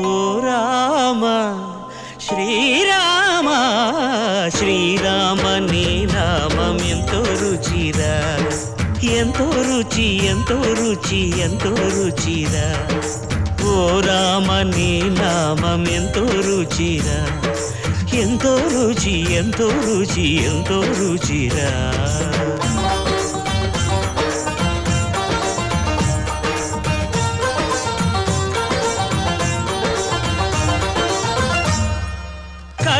ఓ రామ శ్రీరామ శ్రీరామ నీ నామం ఎంతో రుచిరా. ఎంతో రుచి ఎంతో రుచి ఎంతో రుచిరా. ఓ రామ నీ నామం ఎంతో రుచిరా. ఎంతో రుచి ఎంతో రుచి ఎంతో రుచిరా.